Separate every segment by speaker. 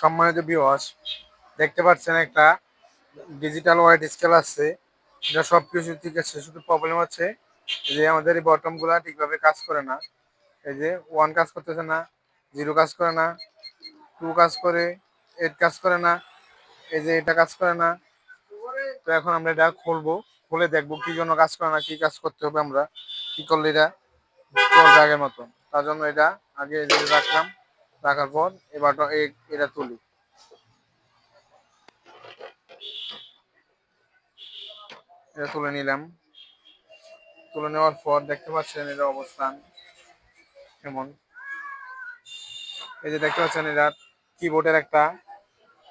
Speaker 1: সম্মানিত বিওয়াস দেখতে পাচ্ছেন একটা ডিজিটাল ওয়াইড স্কেল আছে। এটা সব কিছু ঠিক আছে, শুধু প্রবলেম হচ্ছে যে আমাদের এই বটমগুলা ঠিকভাবে কাজ করে না। এই যে ওয়ান কাজ করতেছে না জিরো কাজ করে না টু কাজ করে এইট কাজ করে না, এই যে এটা কাজ করে না। তো এখন আমরা এটা খুলবো, খুলে দেখব কি জন্য কাজ করে না, কি কাজ করতে হবে আমরা, কি করলে এটা আগের মতো তার জন্য এটা আগে রাখলাম। রাখার পর এবার এটা তুলি। এটা তুলে নিলাম। তুলে নেওয়ার পর দেখতে পাচ্ছেন এর অবস্থান কেমন। এই যে দেখতে পাচ্ছেন এটা কিবোর্ডের একটা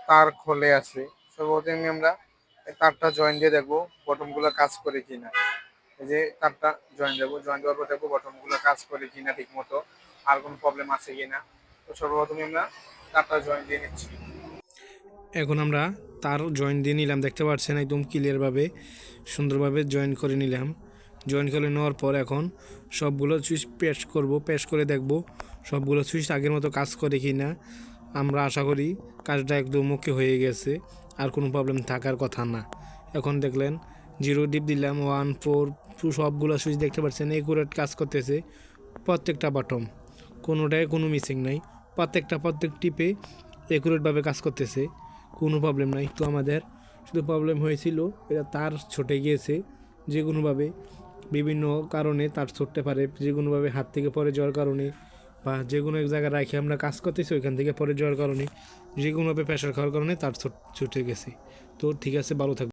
Speaker 1: তার খোলে আছে। সর্বপ্রথমে আমরা তারটা জয়েন দিয়ে দেখব বটমগুলো কাজ করে কিনা। এই যে তারটা জয়েন দেবো। জয়েন দেওয়ার পর দেখব বটমগুলো কাজ করে কিনা ঠিক মতো আর কোনো প্রবলেম আছে কিনা।
Speaker 2: এখন আমরা তার জয়েন দিয়ে নিলাম, দেখতে পাচ্ছেন একদম ক্লিয়ারভাবে সুন্দরভাবে জয়েন করে নিলাম। জয়েন করে নেওয়ার পর এখন সবগুলো সুইচ প্রেস করব প্রেস করে দেখব সবগুলো সুইচ আগের মতো কাজ করে কি না আমরা আশা করি কাজটা একদম মুখে হয়ে গেছে, আর কোনো প্রবলেম থাকার কথা না। এখন দেখলেন জিরো ডিপ দিলাম ওয়ান ফোর টু সবগুলো সুইচ দেখতে পাচ্ছেন একুরেট কাজ করতেছে প্রত্যেকটা বাটম কোনোটায় কোনো মিসিং নাই। প্রত্যেকটা প্রত্যেক টিপে একুরেটভাবে কাজ করতেছে। কোনো প্রবলেম নাই। তো আমাদের শুধু প্রবলেম হয়েছিল এটা তার ছুটে গিয়েছে। যে কোনোভাবে বিভিন্ন কারণে তার ছুটতে পারে। যে কোনোভাবে হাত থেকে পরে যাওয়ার কারণে বা যে কোনো এক জায়গায় রাখে আমরা কাজ করতেছি, ওইখান থেকে পরে যাওয়ার কারণে যে কোনোভাবে প্রেশার খাওয়ার কারণে তার ছুটে গেছে। তো ঠিক আছে, ভালো থাকবে